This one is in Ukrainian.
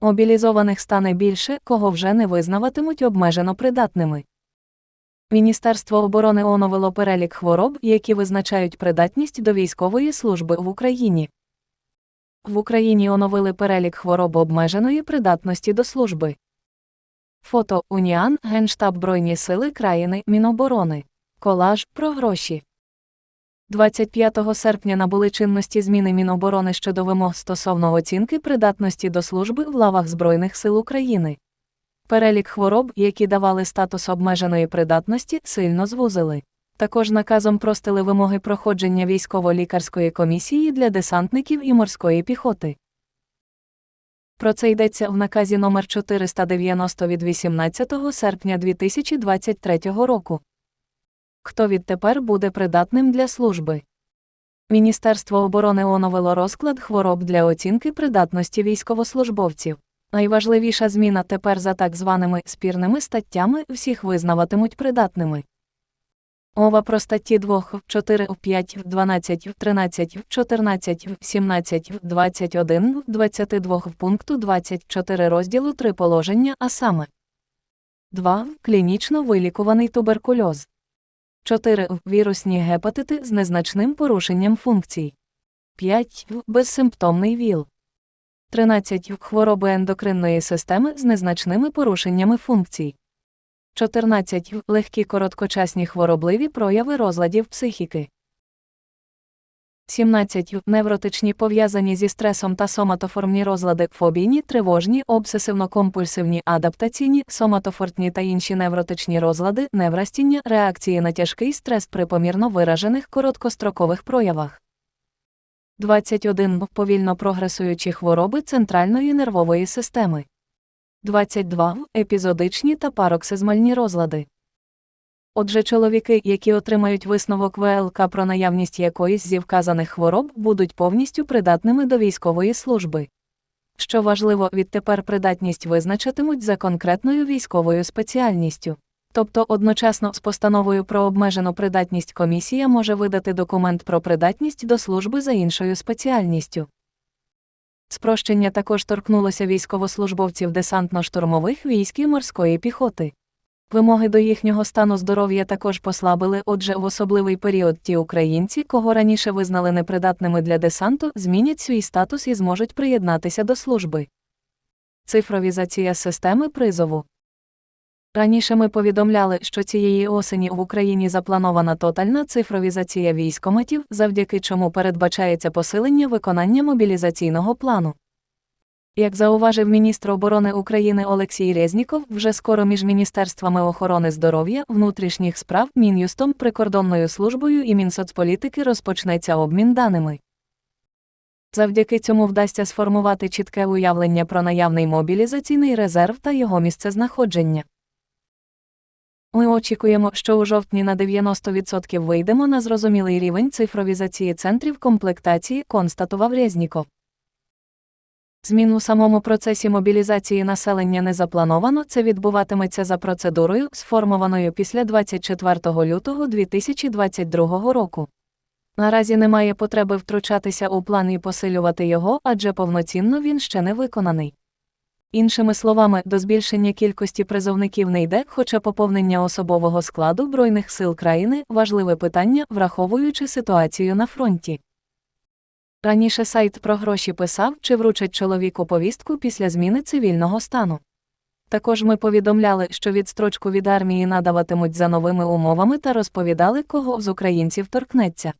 Мобілізованих стане більше, кого вже не визнаватимуть обмежено придатними. Міністерство оборони оновило перелік хвороб, які визначають придатність до військової служби в Україні. В Україні оновили перелік хвороб обмеженої придатності до служби. Фото Уніан, Генштаб Збройні сили країни, Міноборони. Колаж про гроші. 25 серпня набули чинності зміни Міноборони щодо вимог стосовно оцінки придатності до служби в лавах Збройних сил України. Перелік хвороб, які давали статус обмеженої придатності, сильно звузили. Також наказом простили вимоги проходження військово-лікарської комісії для десантників і морської піхоти. Про це йдеться в наказі номер 490 від 18 серпня 2023 року. Хто відтепер буде придатним для служби? Міністерство оборони оновило розклад хвороб для оцінки придатності військовослужбовців. Найважливіша зміна тепер за так званими спірними статтями всіх визнаватимуть придатними. Мова про статті 2, 4, 5, 12, 13, 14, 17, 21, 22 пункту 24 розділу 3 положення, а саме 2. Клінічно вилікуваний туберкульоз. 4. Вірусні гепатити з незначним порушенням функцій. 5. Безсимптомний ВІЛ. 13. Хвороби ендокринної системи з незначними порушеннями функцій. 14. Легкі короткочасні хворобливі прояви розладів психіки. 17. Невротичні пов'язані зі стресом та соматоформні розлади, фобійні, тривожні, обсесивно-компульсивні, адаптаційні, соматофортні та інші невротичні розлади, неврастіння, реакції на тяжкий стрес при помірно виражених короткострокових проявах. 21. Повільно прогресуючі хвороби центральної нервової системи. 22. Епізодичні та пароксизмальні розлади. Отже, чоловіки, які отримають висновок ВЛК про наявність якоїсь зі вказаних хвороб, будуть повністю придатними до військової служби. Що важливо, відтепер придатність визначатимуть за конкретною військовою спеціальністю. Тобто одночасно з постановою про обмежену придатність комісія може видати документ про придатність до служби за іншою спеціальністю. Спрощення також торкнулося військовослужбовців десантно-штурмових військ і морської піхоти. Вимоги до їхнього стану здоров'я також послабили, отже, в особливий період ті українці, кого раніше визнали непридатними для десанту, змінять свій статус і зможуть приєднатися до служби. Цифровізація системи призову. Раніше ми повідомляли, що цієї осені в Україні запланована тотальна цифровізація військоматів, завдяки чому передбачається посилення виконання мобілізаційного плану. Як зауважив міністр оборони України Олексій Резніков, вже скоро між міністерствами охорони здоров'я, внутрішніх справ, Мін'юстом, прикордонною службою і Мінсоцполітики розпочнеться обмін даними. Завдяки цьому вдасться сформувати чітке уявлення про наявний мобілізаційний резерв та його місцезнаходження. Ми очікуємо, що у жовтні на 90% вийдемо на зрозумілий рівень цифровізації центрів комплектації, констатував Резніков. Змін у самому процесі мобілізації населення не заплановано, це відбуватиметься за процедурою, сформованою після 24 лютого 2022 року. Наразі немає потреби втручатися у план і посилювати його, адже повноцінно він ще не виконаний. Іншими словами, до збільшення кількості призовників не йде, хоча поповнення особового складу Збройних сил країни важливе питання, враховуючи ситуацію на фронті. Раніше сайт про гроші писав, чи вручать чоловіку повістку після зміни цивільного стану. Також ми повідомляли, що відстрочку від армії надаватимуть за новими умовами та розповідали, кого з українців торкнеться.